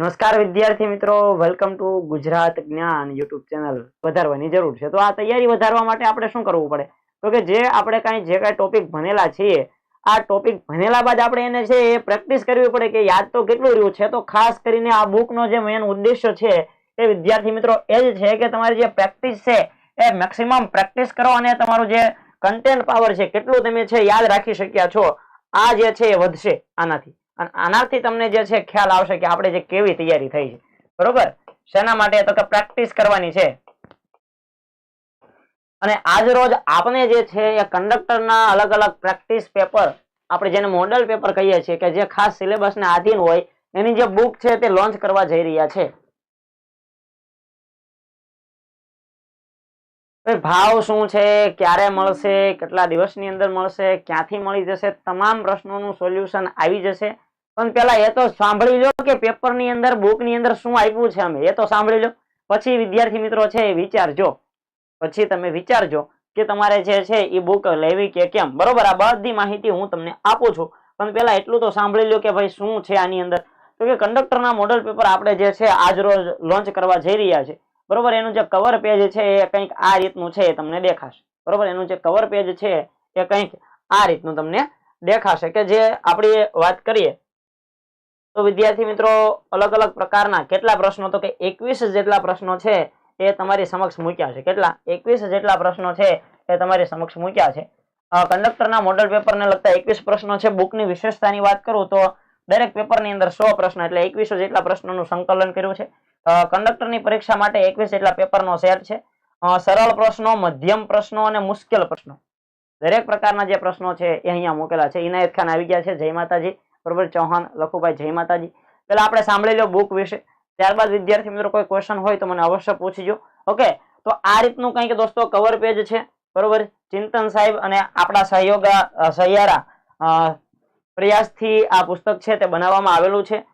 નમસ્કાર વિદ્યાર્થી મિત્રો વેલકમ ટુ ગુજરાત જ્ઞાન યુટ્યુબ ચેનલ વધારવાની જરૂર છે. તો આ તૈયારી વધારવા માટે આપણે શું કરવું પડે? તો કે જે આપણે કાંઈ, જે કાંઈ ટોપિક ભણેલા છીએ, આ ટોપિક ભણેલા બાદ આપણે એને છે એ પ્રેક્ટિસ કરવી પડે કે યાદ તો કેટલું રહ્યું છે? તો ખાસ કરીને આ બુકનો જે મેન ઉદ્દેશ્ય છે એ વિદ્યાર્થી મિત્રો એ જ છે કે તમારી જે પ્રેક્ટિસ છે એ મેક્સિમમ પ્રેક્ટિસ કરો અને તમારું જે કન્ટેન્ટ પાવર છે, કેટલું તમે છે યાદ રાખી શક્યા છો, આ જે છે એ વધશે આનાથી. અને આનાથી તમને જે છે ખ્યાલ આવશે કે આપણે જે કેવી તૈયારી થઈ છે. બરોબર? શેના માટે તો કે પ્રેક્ટિસ કરવાની છે. અને આજ રોજ આપણે જે છે એ કંડક્ટરના અલગ અલગ પ્રેક્ટિસ પેપર આપણે જેને મોડલ પેપર કહીએ છીએ કે જે ખાસ સિલેબસને આધીન હોય, એની જે બુક છે તે લોન્ચ કરવા જઈ રહ્યા છે. ભાવ શું છે? ક્યારે મળશે? કેટલા દિવસની અંદર મળશે? ક્યાંથી મળી જશે? તમામ પ્રશ્નોનું સોલ્યુશન આવી જશે. પણ પેલા એ તો સાંભળી લો કે પેપરની અંદર, બુકની અંદર શું આપ્યું છે અમે એ તો સાંભળી લો. પછી વિદ્યાર્થી મિત્રો છે એ વિચારજો. પછી તમે વિચારજો કે તમારે જે છે એ બુક લેવી કે કેમ. બરોબર, આ બધી માહિતી હું તમને આપું છું. પણ પેલા એટલું તો સાંભળી લો કે ભાઈ શું છે આની અંદર. તો કે કંડક્ટરના મોડલ પેપર આપણે જે છે આજ રોજ લોન્ચ કરવા જઈ રહ્યા છે. બરોબર, એનું જે કવર પેજ છે એ કંઈક આ રીતનું છે એ તમને દેખાશે. બરોબર, એનું જે કવર પેજ છે એ કંઈક આ રીતનું તમને દેખાશે. કે જે આપણી વાત કરીએ તો વિદ્યાર્થી મિત્રો, અલગ અલગ પ્રકારના કેટલા પ્રશ્નો, તો કે એકવીસ જેટલા પ્રશ્નો છે એ તમારી સમક્ષ મૂક્યા છે. કેટલા? એકવીસ જેટલા પ્રશ્નો છે એ તમારી સમક્ષ મૂક્યા છે. કંડક્ટરના મોડલ પેપરને લગતા એકવીસ પ્રશ્નો છે. બુકની વિશેષતાની વાત કરું તો દરેક પેપરની અંદર સો પ્રશ્ન, એટલે એકવીસો જેટલા પ્રશ્નોનું સંકલન કર્યું છે. કંડક્ટરની પરીક્ષા માટે એકવીસ જેટલા પેપરનો સેટ છે. સરળ પ્રશ્નો, મધ્યમ પ્રશ્નો અને મુશ્કેલ પ્રશ્નો. દરેક પ્રકારના જે પ્રશ્નો છે એ અહીંયા મૂકેલા છે. ઇનાયત ખાન આવી ગયા છે. જય માતાજી. બરોબર? ચૌહાણ, લખુભાઈ જય માતાજી. પેલા આપણે સાંભળી લો બુક વિશે. ત્યારબાદ વિદ્યાર્થી મિત્રો કોઈ ક્વેશ્ચન હોય તો મને અવશ્ય પૂછીજો. ઓકે તો આ રીતનું કંઈક દોસ્તો કવર પેજ છે. બરોબર? ચિંતન સાહેબ અને આપણા સહયોગ સહિયારા પ્રયાસથી આ પુસ્તક છે તે બનાવવામાં આવેલું છે.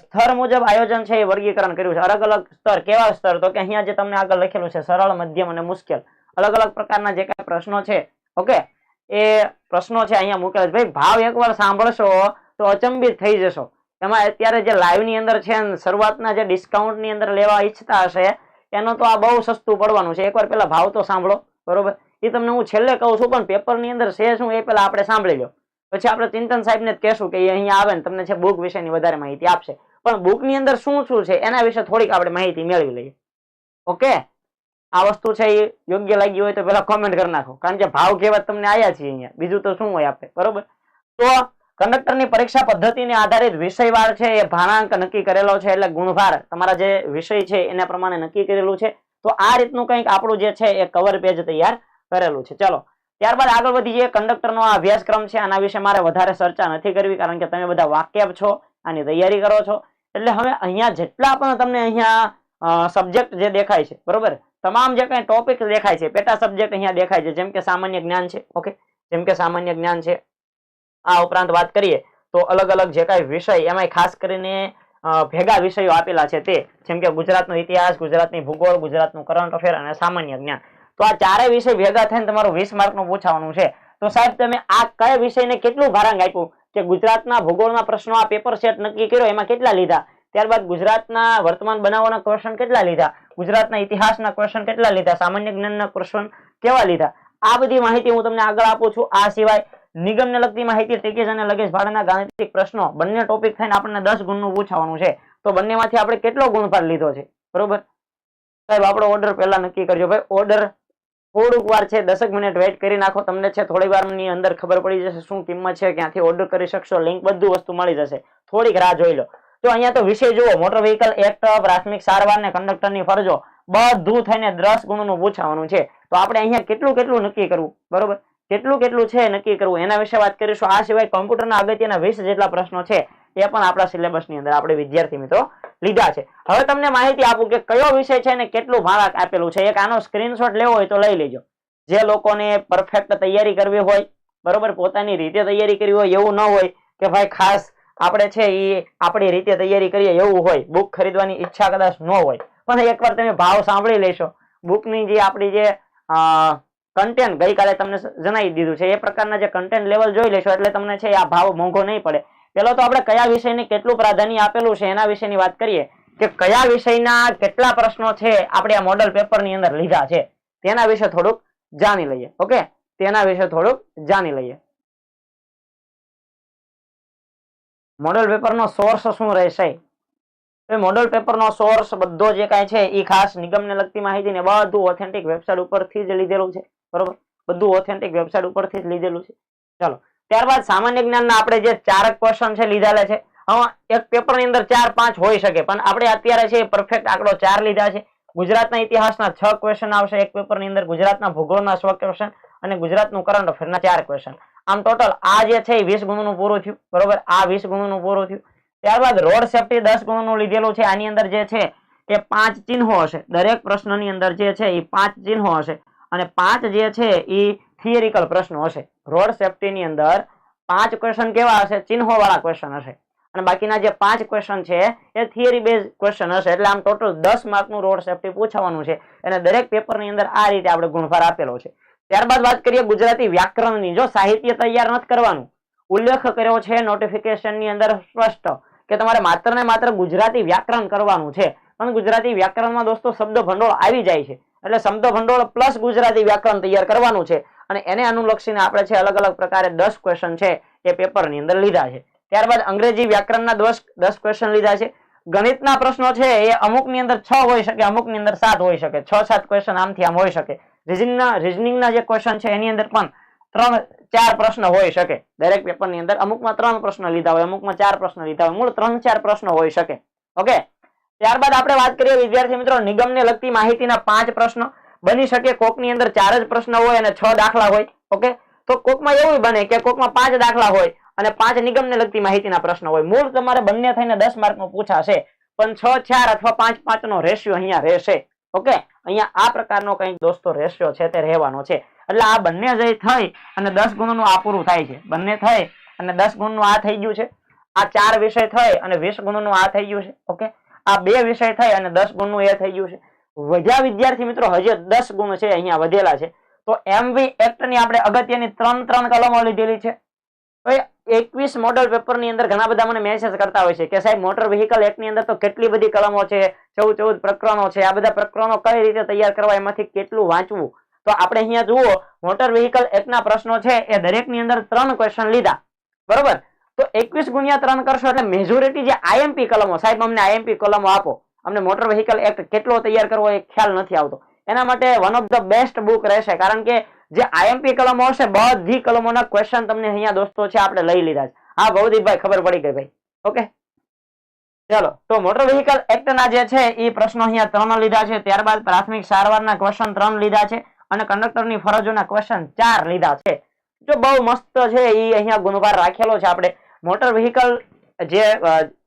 સ્તર મુજબ આયોજન છે એ વર્ગીકરણ કર્યું છે. અલગ અલગ સ્તર. કેવા સ્તર? તો કે અહીંયા જે તમને આગળ લખેલું છે, સરળ, મધ્યમ અને મુશ્કેલ. અલગ અલગ પ્રકારના જે કાંઈ પ્રશ્નો છે ઓકે એ પ્રશ્નો છે અહીંયા મૂકેલા છે. ભાઈ, ભાવ એકવાર સાંભળશો. તો અચંબિત થઈ જશો. એમાં અત્યારે જે લાઈવની અંદર છે શરૂઆતના જે ડિસ્કાઉન્ટની અંદર લેવા ઈચ્છતા હશે, એનો તો આ બહુ સસ્તું પડવાનું છે. એકવાર પેલા ભાવ તો સાંભળો, બરોબર? એ તમને હું છેલ્લે કહું છું, પણ પેપરની અંદર છે શું એ પેલા આપણે સાંભળી લો પછી આપણે ચિંતન સાહેબ ને જ કહેશું કે અહીંયા આવે ને, તમને છે બુક વિશેની વધારે માહિતી આપશે. પણ બુકની અંદર શું શું છે, એના વિશે થોડીક આપણે માહિતી મેળવી લઈએ. ઓકે? આ વસ્તુ છે એ યોગ્ય લાગી હોય તો પેલા કોમેન્ટ કરી નાખો. કારણ કે ભાવ કહેવા તમને આવ્યા છીએ અહીંયા. બીજું તો શું હોય આપણે બરોબર? તો કંડક્ટરની પરીક્ષા પદ્ધતિને આધારિત વિષયવાર છે, એ ભાણાંક નક્કી કરેલો છે, એટલે ગુણભાર તમારા જે વિષય છે, એના પ્રમાણે નક્કી કરેલું છે. તો આ રીતનું કંઈક આપણું જે છે, એ કવર પેજ તૈયાર કરેલું છે. ચલો, ત્યારબાદ આગળ વધીએ, કંડક્ટરનો આ અભ્યાસક્રમ છે, આના વિશે મારે વધારે ચર્ચા નથી કરવી, કારણ કે તમે બધા વાકેફ છો, આની તૈયારી કરો છો. એટલે હવે અહીંયા જેટલા પણ તમને અહીંયા સબ્જેક્ટ જે દેખાય છે, બરોબર? તમામ જે કઈ ટોપિક દેખાય છે, પેટા સબ્જેક્ટ અહીંયા દેખાય છે, જેમ કે સામાન્ય જ્ઞાન છે ઓકે જેમ કે સામાન્ય જ્ઞાન છે આ ઉપરાંત વાત કરીએ તો અલગ અલગ જે કાંઈ વિષય એમાંય ખાસ કરીને ભેગા વિષયો આપેલા છે તે. જેમ કે ગુજરાતનો ઇતિહાસ, ગુજરાતની ભૂગોળ, ગુજરાતનું કરંટ અફેર અને સામાન્ય જ્ઞાન. તો આ ચારેય વિષય ભેગા થઈને તમારું વીસ માર્કનું પૂછાવાનું છે. તો સાહેબ, તમે આ કયા વિષયને કેટલું ભારાંગ આપ્યું? કે ગુજરાતના ભૂગોળના પ્રશ્નો આ પેપર સેટ નક્કી કર્યો, એમાં કેટલા લીધા? ત્યારબાદ ગુજરાતના વર્તમાન બનાવવાના ક્વેશ્ચન કેટલા લીધા? ગુજરાતના ઇતિહાસના ક્વેશ્ચન કેટલા લીધા? સામાન્ય જ્ઞાનના ક્વેશ્ચન કેવા લીધા? આ બધી માહિતી હું તમને આગળ આપું છું. આ સિવાય નિગમને લગતી માહિતી ટિકિટ અને લગેજ ભાડાના ગાણિતિક પ્રશ્નો બંને ટોપિક થઈને આપણને દસ ગુણનું પૂછાવાનું છે. તો બંનેમાંથી આપણે કેટલો ગુણભાર લીધો છે? બરોબર? સાહેબ, આપણો ઓર્ડર પહેલા નક્કી કરજો ભાઈ. ઓર્ડર થોડુંક વાર છે, દસક મિનિટ વેઇટ કરી નાખો. તમને છે, થોડી વારની અંદર ખબર પડી જશે શું કિંમત છે, ક્યાંથી ઓર્ડર કરી શકશો લિંક બધું વસ્તુ મળી જશે. થોડીક રાહ જોઈ લો. તો અહીંયા તો વિષય જુઓ. મોટર વ્હીકલ એક્ટ પ્રાથમિક સારવાર ને કંડક્ટરની ફરજો. બધું થઈને દસ ગુણનું પૂછાવાનું છે. તો આપણે અહીંયા કેટલું કેટલું નક્કી કરવું? બરોબર? કેટલું કેટલું છે નક્કી કરવું? એના વિશે વાત કરીશું. આ સિવાય કોમ્પ્યુટરના અગત્યના વીસ જેટલા પ્રશ્નો છે, એ પણ આપણા સિલેબસની અંદર આપણે વિદ્યાર્થી મિત્રો લીધા છે. હવે તમને માહિતી આપું કે કયો વિષય છે ને કેટલું ભાડાક આપેલું છે? એક આનો સ્ક્રીનશોટ લેવો હોય તો લઈ લેજો. જે લોકોને પરફેક્ટ તૈયારી કરવી હોય, બરોબર, પોતાની રીતે તૈયારી કરવી હોય, એવું ન હોય કે ભાઈ ખાસ આપણે છે એ આપણી રીતે તૈયારી કરીએ એવું હોય બુક ખરીદવાની ઈચ્છા કદાચ ન હોય. પણ એકવાર તમે ભાવ સાંભળી લેશો. બુકની જે આપણી જે કન્ટેન્ટ ગઈકાલે તમને જણાવી દીધું છે. એ પ્રકારના જે કન્ટેન્ટ લેવલ જોઈ લેશો એટલે તમને છે આ ભાવ મોંઘો નહીં પડે. પેલો તો આપણે કયા વિષયને કેટલું પ્રાધાન્ય આપેલું છે એના વિશેની વાત કરીએ. કે કયા વિષયના કેટલા પ્રશ્નો છે આપણે આ મોડલ પેપરની અંદર લીધા છે. તેના વિશે થોડુંક જાણી લઈએ. ઓકે? તેના વિશે થોડુંક જાણી લઈએ. મોડલ પેપરનો સોર્સ શું રહેશે? મોડલ પેપરનો સોર્સ બધો જે કાંઈ છે એ ખાસ નિગમને લગતી માહિતી ને બધું ઓથેન્ટિક વેબસાઇટ ઉપરથી જ લીધેલું છે. બરોબર? બધું ઓથેન્ટિક વેબસાઇટ ઉપરથી જ લીધેલું છે. ચાલો, ત્યારબાદ સામાન્ય જ્ઞાનના આપણે જે ચારક ક્વેશ્ચન છે લીધેલા છે એક પેપરની અંદર ચાર પાંચ હોઈ શકે, પણ આપણે અત્યારે છે પરફેક્ટ આંકડો ચાર લીધા છે. ગુજરાતના ઇતિહાસના છ ક્વેશ્ચન આવશે, એક પેપરની અંદર ગુજરાતના ભૂગોળના છ ક્વેશ્ચન અને ગુજરાતનું કરંટ અફેરના ચાર ક્વેશ્ચન આમ ટોટલ આ જે છે એ વીસ ગુણનું પૂરું થયું, બરોબર? આ વીસ ગુણનું પૂરું થયું. ત્યારબાદ રોડ સેફટી દસ ગુણનું લીધેલું છે, આની અંદર જે છે એ પાંચ ચિહ્નો હશે. દરેક પ્રશ્નની અંદર જે છે એ પાંચ ચિહ્નો હશે. અને પાંચ જે છે એ થિયરિકલ પ્રશ્નો હશે. રોડ સેફટીની અંદર પાંચ ક્વેશ્ચન કેવા હશે? ચિહ્નો વાળા ક્વેશ્ચન હશે. અને બાકીના જે પાંચ ક્વેશ્ચન છે, એ થિયરી બેઝ ક્વેશ્ચન હશે. એટલે આમ ટોટલ દસ માર્કનું રોડ સેફટી પૂછવાનું છે. અને દરેક પેપરની અંદર આ રીતે આપણે ગુણભાર આપેલો છે. ત્યારબાદ વાત કરીએ ગુજરાતી વ્યાકરણની. જો સાહિત્ય તૈયાર નથી કરવાનું, ઉલ્લેખ કર્યો છે નોટિફિકેશનની અંદર સ્પષ્ટ કે તમારે માત્ર ને માત્ર ગુજરાતી વ્યાકરણ કરવાનું છે. પણ ગુજરાતી વ્યાકરણમાં દોસ્તો શબ્દ ભંડોળ આવી જાય છે. એટલે શબ્દ ભંડોળ પ્લસ ગુજરાતી વ્યાકરણ તૈયાર કરવાનું છે. અને એને અનુલક્ષીને આપણે છે અલગ અલગ પ્રકારે દસ ક્વેશ્ચન છે એ પેપરની અંદર લીધા છે. ત્યારબાદ અંગ્રેજી વ્યાકરણના દસ દસ ક્વેશ્ચન લીધા છે. ગણિતના પ્રશ્નો છે એ અમુકની અંદર છ હોઈ શકે, અમુકની અંદર સાત હોઈ શકે. છ, સાત ક્વેશ્ચન આમથી આમ હોઈ શકે. રિઝનિંગના રિઝનિંગના જે ક્વેશ્ચન છે એની અંદર પણ ત્રણ, ચાર પ્રશ્ન હોઈ શકે. દરેક પેપરની અંદર અમુકમાં ત્રણ પ્રશ્ન લીધા હોય, અમુકમાં ચાર પ્રશ્ન લીધા હોય. મૂળ ત્રણ, ચાર પ્રશ્નો હોઈ શકે. ઓકે ત્યારબાદ આપણે વાત કરીએ વિદ્યાર્થી મિત્રો નિગમને લગતી માહિતીના પાંચ પ્રશ્નો. બની શકે કોકની અંદર ચાર જ પ્રશ્ન હોય અને છ દાખલા હોય. ઓકે? તો કોકમાં એવું બને કે કોકમાં પાંચ દાખલા હોય અને પાંચ નિગમને લગતી માહિતીના પ્રશ્નો હોય. મૂળ તમારે બંને થઈને દસ માર્કનો પૂછાશે. પણ છ, ચાર અથવા પાંચ પાંચ નો રેશિયો અહીંયા રહેશે. ઓકે? અહીંયા આ પ્રકારનો કંઈક દોસ્તો રેશિયો છે તે રહેવાનો છે. એટલે આ બંને જે થઈ અને દસ ગુણનું આ પૂરું થાય છે. બંને થઈ અને દસ ગુણનું આ થઈ ગયું છે. આ ચાર વિષય થઈ અને વીસ ગુણનું આ થઈ ગયું છે. ઓકે? આ બે વિષય થઈ અને દસ ગુણનું એ થઈ ગયું છે. વધ્યા વિદ્યાર્થી મિત્રો, હજી દસ ગુણ છે, અહીંયા વધેલા છે. તો એમવી એક્ટની આપણે અગત્યની ત્રણ ત્રણ કલમો લીધેલી છે. એકવીસ મોડલ પેપરની અંદર ઘણા બધા મને મેસેજ કરતા હોય છે કે સાહેબ મોટર વ્હીકલ એક્ટની અંદર તો કેટલી બધી કલમો છે, ચૌદ ચૌદ પ્રકરણો છે, આ બધા પ્રકરણો કઈ રીતે તૈયાર કરવા, એમાંથી કેટલું વાંચવું? તો આપણે અહીંયા જુઓ મોટર વ્હીકલ એક્ટ ના પ્રશ્નો છે, એ દરેકની અંદર ત્રણ ક્વેશ્ચન લીધા. બરોબર? તો એકવીસ ગુણ્યા ત્રણ કરશો એટલે મેજોરિટી જે આઈએમપી કલમો, સાહેબ, અમને આઈએમપી કલમો આપો. અમને મોટર વ્હીકલ એક્ટ કેટલો તૈયાર કરવો એ ખ્યાલ નથી આવતો. એના માટે one of the best book રહેશે, કારણ કે જે આઈએમપી કલમો હશે, બધી કલમોના ક્વેશ્ચન તમને અહીંયા દોસ્તો છે, આપણે લઈ લીધા છે. હા ભવદીપભાઈ ખબર પડી ગઈ ભાઈ. ઓકે? ચાલો, તો મોટર વ્હીકલ એક્ટ ના જે છે, એ પ્રશ્નો અહીંયા ત્રણ લીધા છે. ત્યારબાદ પ્રાથમિક સારવારના ક્વેશ્ચન ત્રણ લીધા છે અને કંડક્ટરની ફરજોના ક્વેશ્ચન ચાર લીધા છે. જો બહુ મસ્ત છે, એ અહીંયા ગુણભાર રાખેલો છે આપણે. મોટર વ્હીકલ જે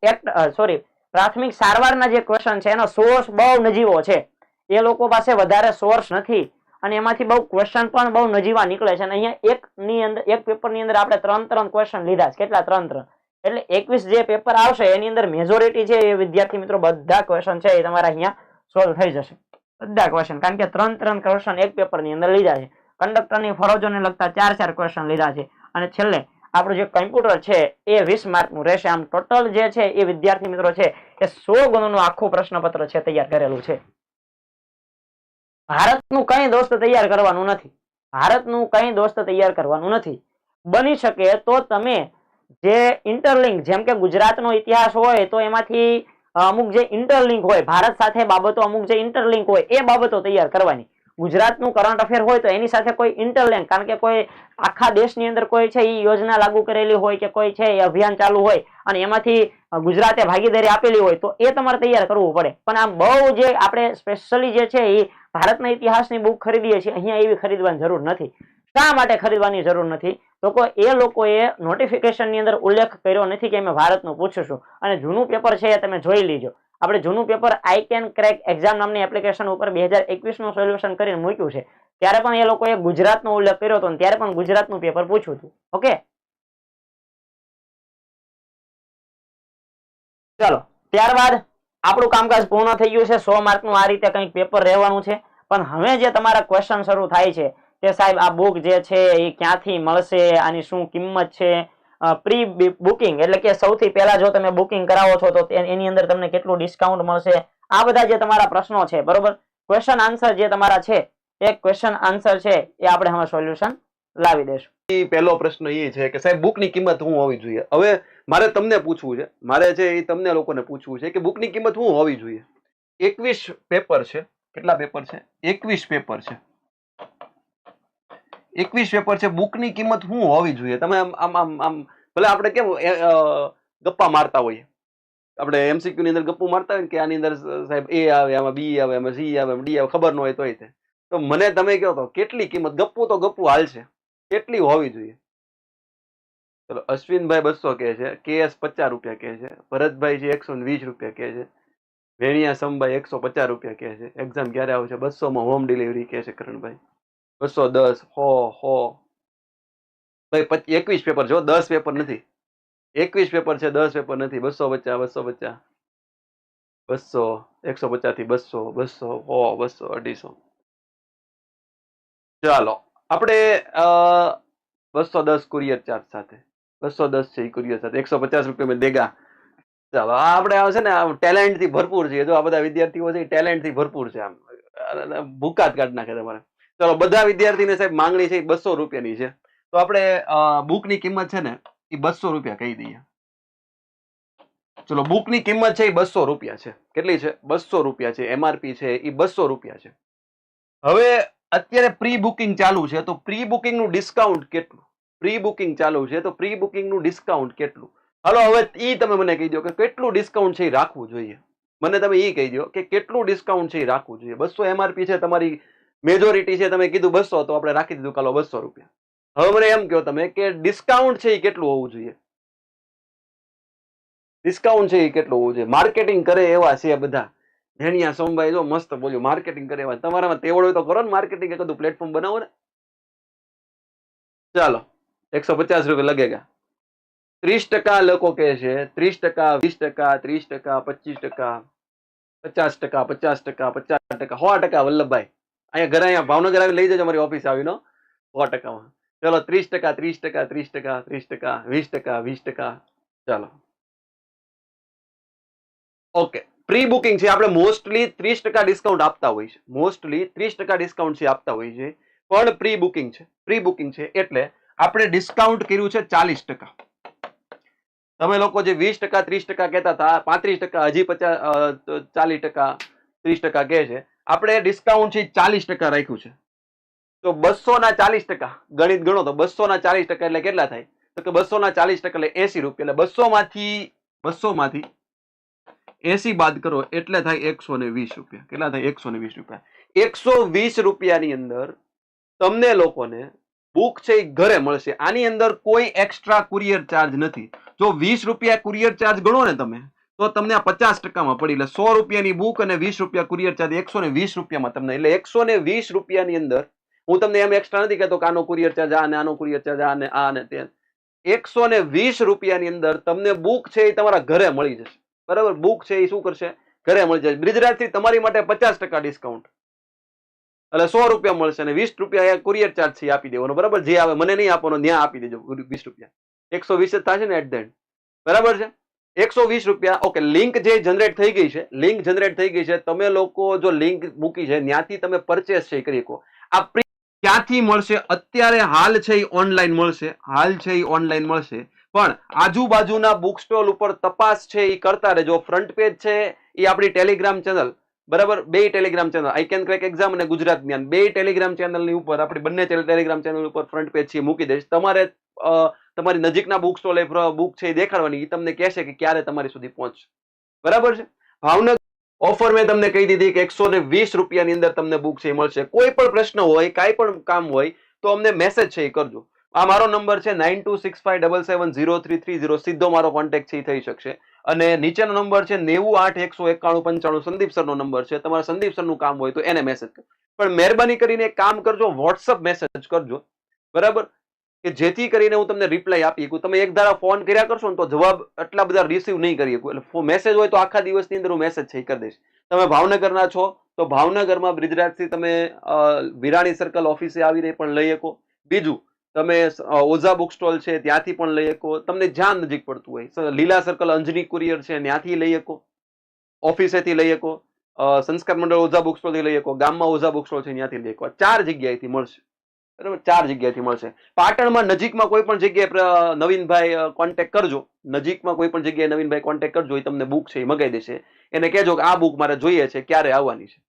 એક્ટ સોરી પ્રાથમિક સારવારના જે ક્વેશ્ચન છે, એનો સોર્સ બહુ નજીવો છે. એ લોકો પાસે વધારે સોર્સ નથી અને એમાંથી બહુ ક્વેશ્ચન પણ બહુ નજીવા નીકળે છે. અને અહીંયા એક ની અંદર, એક પેપરની અંદર આપણે ત્રણ ત્રણ ક્વેશ્ચન લીધા છે. કેટલા? ત્રણ ત્રણ. એટલે એકવીસ જે પેપર આવશે, એની અંદર મેજોરિટી છે એ વિદ્યાર્થી મિત્રો બધા ક્વેશ્ચન છે એ તમારા અહીંયા સોલ્વ થઈ જશે. બધા ક્વેશ્ચન કારણ કે ત્રણ ત્રણ ક્વેશ્ચન એક પેપરની અંદર લીધા છે. કંડક્ટરની ફરજોને લગતા ચાર ચાર ક્વેશ્ચન લીધા છે. અને છેલ્લે આપણું જે કમ્પ્યુટર છે, એ વીસ માર્કનું રહેશે. આમ ટોટલ જે છે, એ વિદ્યાર્થી મિત્રો છે, એ સો ગુણનું આખું પ્રશ્નપત્ર છે, તૈયાર કરેલું છે. ભારતનું કઈ દોસ્ત તૈયાર કરવાનું નથી. ભારતનું કઈ દોસ્ત તૈયાર કરવાનું નથી. બની શકે તો તમે જે ઇન્ટરલિંક જેમ કે ગુજરાતનો ઇતિહાસ હોય, તો એમાંથી અમુક જે ઇન્ટરલિંક હોય, ભારત સાથે બાબતો અમુક જે ઇન્ટરલિંક હોય, એ બાબતો તૈયાર કરવાની. ગુજરાતનું કરંટ અફેર હોય તો એની સાથે કોઈ ઇન્ટરલેન્ક કારણ કે કોઈ આખા દેશની અંદર કોઈ છે એ યોજના લાગુ કરેલી હોય કે કોઈ છે એ અભિયાન ચાલુ હોય અને એમાંથી ગુજરાતે ભાગીદારી આપેલી હોય તો એ તમારે તૈયાર કરવું પડે. પણ આમ બહુ જે આપણે સ્પેશિયલી જે છે એ ભારતના ઇતિહાસની બુક ખરીદીએ છીએ, અહીંયા એવી ખરીદવાની જરૂર નથી. શા માટે ખરીદવાની જરૂર નથી? કોઈ એ લોકોએ નોટિફિકેશનની અંદર ઉલ્લેખ કર્યો નથી કે અમે ભારતનું પૂછીશું. અને જૂનું પેપર છે એ તમે જોઈ લીજો. આપણે જૂનું paper I can crack exam નામની એપ્લિકેશન ઉપર બે હજાર એકવીસનું સોલ્યુશન કરીને મૂક્યું છે. ત્યારે પણ એ લોકોએ ગુજરાતનો ઉલ્લેખ કર્યો હતો ત્યારે પણ ગુજરાતનું પેપર પૂછ્યું હતું. ઓકે? ચાલો, ત્યારબાદ આપણું કામકાજ પૂર્ણ થઈ ગયું છે. સો માર્કનું આ રીતે કંઈક પેપર રહેવાનું છે. પણ હવે જે તમારા ક્વેશ્ચન શરૂ થાય છે, કે સાહેબ આ બુક જે છે એ ક્યાંથી મળશે, આની શું કિંમત છે પ્રી બુકિંગ એટલે કે સૌથી પહેલા જો તમે બુકિંગ કરાવો છો, તો એની અંદર તમને કેટલું ડિસ્કાઉન્ટ મળશે? આ બધા જે તમારા પ્રશ્નો છે, બરોબર? ક્વેશ્ચન આન્સર જે તમારા છે એ ક્વેશ્ચન આન્સર છે, એ આપણે હવે સોલ્યુશન લાવી દેશું. પહેલો પ્રશ્ન એ છે કે સાહેબ બુકની કિંમત શું હોવી જોઈએ? હવે મારે તમને પૂછવું છે, મારે છે એ તમને લોકોને પૂછવું છે કે બુકની કિંમત શું હોવી જોઈએ? એકવીસ પેપર છે. કેટલા પેપર છે? એકવીસ પેપર છે. એકવીસ પેપર છે બુકની કિંમત શું હોવી જોઈએ? તમે આમ આમ આમ ભલે આપણે કેમ ગપ્પા મારતા હોઈએ. આપણે એમસીક્યુ ની અંદર ગપ્પુ મારતા હોય ને કે આની અંદર સાહેબ, એ આવે, આમાં બી આવે, આમાં સી આવે ડી આવે, ખબર ન હોય તોય તે. તો મને તમે કહો તો, કેટલી કિંમત, ગપ્પુ તો ગપ્પુ હાલશે કેટલી હોવી જોઈએ? ચલો, અશ્વિનભાઈ બસો કહે છે, કેએસ પચાસ રૂપિયા કહે છે, ભરતભાઈ છે એકસો વીસ રૂપિયા કહે છે, વેણિયા સમભાઈ એકસો પચાસ રૂપિયા કહે છે એક્ઝામ ક્યારે આવશે? બસોમાં હોમ ડિલિવરી કહે છે કરણભાઈ. બસો દસ, હો હો. ભાઈ પછી એકવીસ પેપર જો દસ પેપર નથી. એકવીસ પેપર છે, દસ પેપર નથી. બસો પચાસ બસો પચાસ. બસો, એકસો પચાસથી બસો બસો, હો, બસો, અઢીસો. ચાલો, આપણે બસો દસ કુરિયર ચાર્જ સાથે. બસો દસ છે કુરિયર સાથે. એકસો પચાસ રૂપિયા મેં દેગા ચાલો, આ આપણે આવે છે ને ટેલેન્ટથી ભરપૂર છે. જો આ બધા વિદ્યાર્થીઓ છે ટેલેન્ટથી ભરપૂર છે આમ. ભૂકાત કાઢ નાખે તમારે. ચાલો, બધા વિદ્યાર્થીને સાહેબ માંગણી છે એ બસો રૂપિયાની છે. તો આપણે બુકની કિંમત છે ને, એ બસો રૂપિયા કહી દઈએ. ચલો, બુકની કિંમત છે એ બસો રૂપિયા છે. કેટલી છે? બસો રૂપિયા છે. એમઆરપી છે એ બસો રૂપિયા છે. હવે અત્યારે પ્રી બુકિંગ ચાલુ છે, તો પ્રી બુકિંગનું ડિસ્કાઉન્ટ કેટલું? પ્રી બુકિંગ ચાલુ છે, તો પ્રી બુકિંગનું ડિસ્કાઉન્ટ કેટલું? હાલો, હવે ઈ તમે મને કહી દો કે કેટલું ડિસ્કાઉન્ટ છે એ રાખવું જોઈએ. મને તમે એ કહી દો કે કેટલું ડિસ્કાઉન્ટ છે એ રાખવું જોઈએ. બસો એમઆરપી છે તમારી મેજોરિટી છે, તમે કીધું બસો, તો આપણે રાખી દીધું કાલો બસો રૂપિયા. હવે મને એમ કહો તમે કે ડિસ્કાઉન્ટ છે એ કેટલું હોવું જોઈએ? ડિસ્કાઉન્ટ છે એ કેટલું હોવું જોઈએ? માર્કેટિંગ કરે એવા છે બધા. જેણિયા સોમભાઈ જો મસ્ત બોલ્યું માર્કેટિંગ કરે એવા. તમારામાં તેવડ હોય તો કરો ને માર્કેટિંગ એક પ્લેટફોર્મ બનાવો ને. ચાલો, એકસો પચાસ રૂપિયા લગેગા. ત્રીસ ટકા લોકો કહે છે, ત્રીસ ટકા, વીસ ટકા, ત્રીસ ટકા, પચીસ ટકા, પચાસ ટકા પચાસ ટકા પચાસ ટકા, સો ટકા વલ્લભભાઈ. અહીંયા ઘરે અહીંયા ભાવનગર આવી લઈ જજો, મારી ઓફિસ આવીનો સો ટકામાં. ચલો, ત્રીસ ટકા ત્રીસ ટકા ત્રીસ ટકા ત્રીસ ટકા, વીસ ટકા વીસ ટકા. ચાલો. ઓકે. પ્રી બુકિંગ છે. આપણે મોસ્ટલી ત્રીસ ટકા ડિસ્કાઉન્ટ આપતા હોય છે મોસ્ટલી ત્રીસ ટકા ડિસ્કાઉન્ટ છે આપતા હોય છે પણ પ્રી બુકિંગ છે. પ્રી બુકિંગ છે એટલે આપણે ડિસ્કાઉન્ટ કર્યું છે ચાલીસ ટકા. તમે લોકો જે વીસ ટકા, ત્રીસ ટકા કહેતા હતા, પાંત્રીસ ટકા, હજી પચાસ ચાલીસ ટકા, ત્રીસ ટકા કહે છે. આપણે ડિસ્કાઉન્ટ છે ચાલીસ ટકા રાખ્યું છે. તો બસો ના ચાલીસ ટકા, ગણિત ગણો તો બસો ના ચાલીસ ટકા એટલે કેટલા થાય? તો કે બસો ના ચાલીસ ટકા એટલે એસી રૂપિયા. એટલે બસો માંથી બસો માંથી એસી બાદ કરો એટલે થાય એકસો ને વીસ રૂપિયા. કેટલા થાય? એકસો ને વીસ રૂપિયા. એકસો વીસ રૂપિયાની અંદર તમને લોકોને બુક છે એ ઘરે મળશે. આની અંદર કોઈ એક્સ્ટ્રા કુરિયર ચાર્જ નથી. જો વીસ રૂપિયા કુરિયર ચાર્જ ગણો ને તમે તો તમને આ પચાસ ટકામાં પડી એટલે સો રૂપિયાની બુક અને વીસ રૂપિયા કુરિયર ચાર્જ, એકસો ને વીસ રૂપિયામાં તમને. એટલે એકસો ને વીસ રૂપિયાની અંદર, હું તમને એમ એક્સ્ટ્રા નથી કહેતો કે આનો કુરિયર ચાર્જ, આ ને આનો કુરિયર ચાર્જ, આ ને આ ને તે. એકસો ને વીસ રૂપિયાની અંદર તમને બુક છે એ તમારા ઘરે મળી જશે. બરાબર? બુક છે એ શું કરશે? ઘરે મળી જશે. બ્રિજરાજથી તમારી માટે પચાસ ટકા ડિસ્કાઉન્ટ એટલે સો રૂપિયા મળશે અને વીસ રૂપિયા કુરિયર ચાર્જ છે આપી દેવાનો. બરાબર? જે આવે, મને નહીં આપવાનો, ત્યાં આપી દેજો વીસ રૂપિયા. એકસો વીસ જ થશે ને એટ ધ એન્ડ બરાબર છે? એકસો વીસ રૂપિયા. ઓકે, લિંક જે જનરેટ થઈ ગઈ છે, લિંક જનરેટ થઈ ગઈ છે. તમે લોકો જો લિંક મૂકી છે, ત્યાંથી તમે પરચેસ છે કરી શકો. આ ક્યાંથી મળશે? અત્યારે હાલ છે એ ઓનલાઈન મળશે. હાલ છે એ ઓનલાઈન મળશે. પણ આજુબાજુના બુક સ્ટોલ ઉપર તપાસ છે એ કરતા રહેજો. ફ્રન્ટ પેજ છે એ આપણી ટેલિગ્રામ ચેનલ બરાબર? બે Telegram channel I can crack exam અને ગુજરાત જ્ઞાન. બે ટેલિગ્રામ ચેનલની ઉપર, આપણી બંને ટેલિગ્રામ ચેનલ ઉપર ફ્રન્ટ પેજ છે મૂકી દઈશ. તમારે તમારી નજીકના બુક સ્ટોલ બુક છે એ દેખાડવાની એ તમને કહેશે કે ક્યારે તમારી સુધી પહોંચશે. બરાબર છે? ભાવનગર ઓફર મેં તમને કહી દીધી કે એકસો ને વીસ રૂપિયાની અંદર તમને બુક છે એ મળશે. કોઈ પણ પ્રશ્ન હોય, કાંઈ પણ કામ હોય, તો અમને મેસેજ છે એ કરજો. આ મારો નંબર છે nine two six five double seven zero three three zero સીધો મારો કોન્ટેક્ટ છે થઈ શકશે. અને નીચેનો નંબર છે નેવું આઠ એકસો એકાણું પંચાણું સંદીપ સરનો નંબર છે. તમારે સંદીપ સરનું કામ હોય તો એને મેસેજ પણ મહેરબાની કરીને એક કામ કરજો વોટ્સઅપ મેસેજ કરજો. બરાબર? કે જેથી કરીને હું તમને રિપ્લાય આપી શકું. તમે એક ધારા ફોન કર્યા કરશો ને તો જવાબ એટલા બધા રિસીવ નહીં કરી શકું. એટલે મેસેજ હોય તો આખા દિવસની અંદર હું મેસેજ છે કરી દઈશ. તમે ભાવનગરના છો તો ભાવનગરમાં બ્રિજરાજથી તમે વિરાણી સર્કલ ઓફિસે આવીને પણ લઈ શકો. બીજું, તમે ઓઝા બુક સ્ટોલ છે ત્યાંથી પણ લઈ શકો. તમને જ્યાં નજીક પડતું હોય. લીલા સર્કલ અંજની કુરિયર છે ત્યાંથી લઈ શકો. ઓફિસેથી લઈ શકો. સંસ્કાર મંડળ ઓઝા બુક સ્ટોલથી લઈ શકો. ગામમાં ઓઝા બુક સ્ટોલ છે ત્યાંથી લઈ શકો. ચાર જગ્યાએથી મળશે. બરાબર? ચાર જગ્યાથી મળશે. પાટણમાં નજીકમાં કોઈ પણ જગ્યાએ નવીનભાઈ કોન્ટેક્ટ કરજો. નજીકમાં કોઈ પણ જગ્યાએ નવીનભાઈ કોન્ટેક્ટ કરજો, એ તમને બુક છે, એ મગાઈ દેશે. એને કહેજો કે આ બુક મારે જોઈએ છે, ક્યારે આવવાની છે.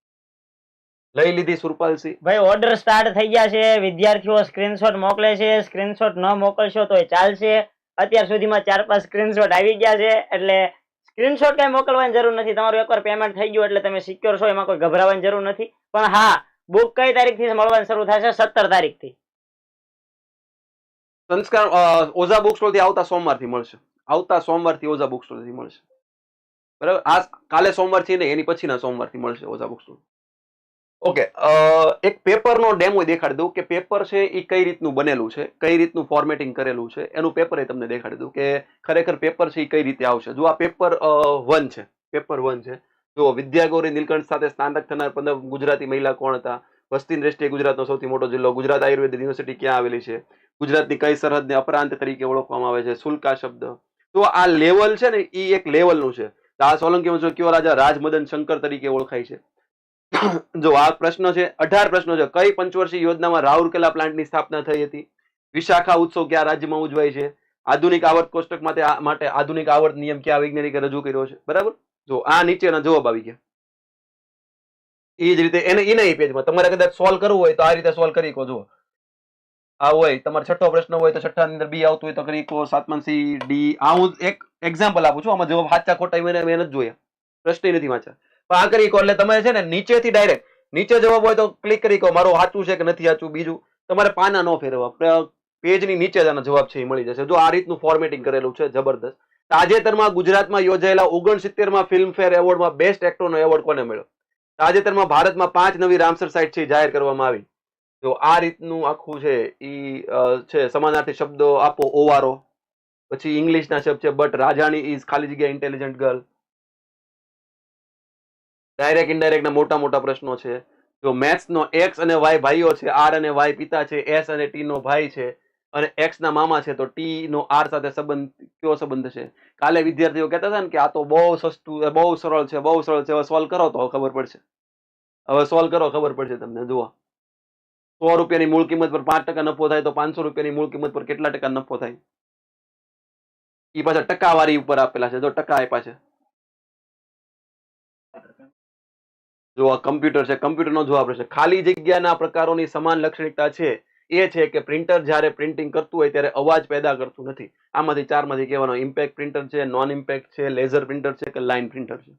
લઈ લીધી સુરપાલસિંહ ભાઈ ઓર્ડર સ્ટાર્ટ થઈ ગયા છે. વિદ્યાર્થીઓ સ્ક્રીનશોટ મોકલે છે. સ્ક્રીનશોટ ન મોકલશો તો એ ચાલશે. અત્યાર સુધીમાં ચાર પાંચ સ્ક્રીનશોટ આવી ગયા છે. એટલે સ્ક્રીનશોટ કઈ મોકલવાની જરૂર નથી. તમારું એકવાર પેમેન્ટ થઈ ગયું એટલે તમે સિક્યોર છો, એમાં કોઈ ગભરાવાની જરૂર નથી. પણ હા બુક કઈ તારીખથી મળવાનું શરૂ થશે? સત્તર તારીખથી. સંસ્કાર ઓઝા બુક સ્ટોલથી આવતા સોમવારથી મળશે. આવતા સોમવારથી ઓઝા બુક સ્ટોલથી મળશે. બરાબર? આ કાલે સોમવાર છે ને એની પછીના સોમવારથી મળશે ઓઝા બુક સ્ટોલ ઓકે એક પેપરનો ડેમો દેખાડી દઉં કે પેપર છે એ કઈ રીતનું બનેલું છે, કઈ રીતનું ફોર્મેટિંગ કરેલું છે, એનું પેપર એ તમને દેખાડી દઉં કે ખરેખર પેપર છે એ કઈ રીતે આવશે. જો આ પેપર વન છે પેપર વન છે જો વિદ્યાગૌરી નીલકંઠ સાથે સ્નાતક થનાર પંદર ગુજરાતી મહિલા કોણ હતા? વસ્તી દ્રષ્ટિએ ગુજરાતનો સૌથી મોટો જિલ્લો, ગુજરાત આયુર્વેદ યુનિવર્સિટી ક્યાં આવેલી છે? ગુજરાતની કઈ સરહદને અપરાંત તરીકે ઓળખવામાં આવે છે? શુલ્કા શબ્દ. તો આ લેવલ છે ને એ એક લેવલનું છે. તો આ સોલંકી વંશનો કયો રાજા રાજમદન શંકર તરીકે ઓળખાય છે? જો આ પ્રશ્ન છે, અઢાર પ્રશ્નો છે. કઈ પંચવર્ષીય યોજનામાં રાઉરકેલા પ્લાન્ટની સ્થાપના થઈ હતી? વિશાખા ઉત્સવ કયા રાજ્યમાં ઉજવાય છે? આધુનિક આવર્ત કોષ્ટક માટે માટે આધુનિક આવર્ત નિયમ કયા વૈજ્ઞાનિકે રજૂ કર્યો છે? બરાબર? જો આ નીચેના જવાબ આવી ગયા. એ જ રીતે એને એના પેજમાં તમારે કદાચ સોલ્વ કરવું હોય તો આ રીતે સોલ્વ કરી શકો. જુઓ આ હોય, તમારે છઠ્ઠો પ્રશ્ન હોય તો છઠ્ઠા અંદર બી આવતું હોય તો કરી શકો. સાતમાં સી, ડી, આ હું એક એક્ઝામ્પલ આપું છું. આમાં જવાબ સાચા ખોટા એને મેં નથી જોયા. પ્રશ્ન નથી વાંચ્યા. પણ આ કરી કહો એટલે તમે છે ને નીચેથી ડાયરેક્ટ નીચે જવાબ હોય તો ક્લિક કરી કહો મારું સાચું છે કે નથી સાચું? બીજું, તમારે પાના ન ફેરવવા. પેજની નીચે જ આના જવાબ છે એ મળી જશે. જો આ રીતનું ફોર્મેટિંગ કરેલું છે, જબરદસ્ત. તાજેતરમાં ગુજરાતમાં યોજાયેલા ઓગણસિત્તેરમાં ફિલ્મફેર એવોર્ડમાં બેસ્ટ એક્ટરનો એવોર્ડ કોને મળ્યો? તાજેતરમાં ભારતમાં પાંચ નવી રામસર સાઇટ છે જાહેર કરવામાં આવી. તો આ રીતનું આખું છે ઈ છે, સમાનાર્થી શબ્દો આપો, ઓવારો. પછી ઇંગ્લિશના શબ્દ છે, બટ રાજાણી ઇઝ ખાલી જગ્યા ઇન્ટેલિજન્ટ ગર્લ. ડાયરેક્ટ ઇનડાયરેક્ટના મોટા મોટા પ્રશ્નો છે. જો મેથ્સનો એક્સ અને વાય ભાઈઓ છે આર અને વાય પિતા છે એસ અને ટી નો ભાઈ છે અને એક્સના મામા છે, તો ટી નો આર સાથે સંબંધ, કયો સંબંધ છે? કાલે વિદ્યાર્થીઓ કહેતા હતા ને કે આ તો બહુ સસ્તું બહુ સરળ છે, બહુ સરળ છે, હવે સોલ્વ કરો તો ખબર પડશે. હવે સોલ્વ કરો, ખબર પડશે તમને, જુઓ. સો રૂપિયાની મૂળ કિંમત પર પાંચ ટકા નફો થાય, તો પાંચસો રૂપિયાની મૂળ કિંમત પર કેટલા ટકા નફો થાય? એ પાછા ટકાવારી ઉપર આપેલા છે, જો ટકા આપ્યા છે. જો આ કમ્પ્યુટર છે કમ્પ્યુટરનો જવાબ રહેશે. ખાલી જગ્યાના પ્રકારોની સમાન લાક્ષણિકતા છે. એ છે કે પ્રિન્ટર જ્યારે પ્રિન્ટિંગ કરતું હોય ત્યારે અવાજ પેદા કરતું નથી. આમાંથી ચારમાંથી કહેવાનો ઇમ્પેક્ટ પ્રિન્ટર છે નોન ઇમ્પેક્ટ છે લેઝર પ્રિન્ટર છે કે લાઇન પ્રિન્ટર છે?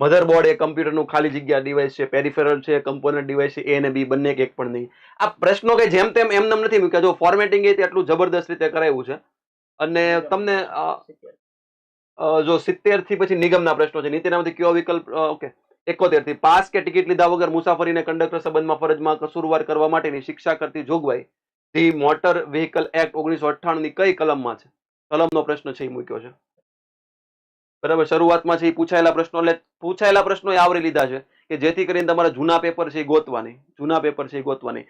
મધરબોર્ડ એ કમ્પ્યુટરનું ખાલી જગ્યા ડિવાઇસ છે પેરિફેરલ છે કમ્પોનન્ટ ડિવાઇસ છે એ અને બી બંને કે એક પણ નહીં. આ પ્રશ્નો કે જેમ તેમ એમનેમ નથી મૂક્યા. જો ફોર્મેટિંગ એ એટલું જબરદસ્ત રીતે કરાયું છે. અને તમને જો સિત્તેરથી પછી નિગમના પ્રશ્નો છે. નીતિનામાંથી કયો વિકલ્પ ઓકે. એકોતેરથી પાસ કે ટિકિટ લીધા વગર મુસાફરીને કંડક્ટર સંબંધમાં ફરજમાં કસૂરવાર કરવા માટેની શિક્ષા કરતી જોગવાઈ. ધી મોટર વ્હીકલ એક્ટ ઓગણીસો અઠ્ઠાણું ની કઈ કલમમાં છે? કલમનો પ્રશ્ન છે, એ મૂક્યો છે. બરાબર? શરૂઆતમાં છે, એ પૂછાયેલા પ્રશ્નો, એટલે પૂછાયેલા પ્રશ્નો એ આવરી લીધા છે કે જેથી કરીને તમારા જૂના પેપર છે, એ ગોતવાની જૂના પેપર છે, એ ગોતવા નહીં.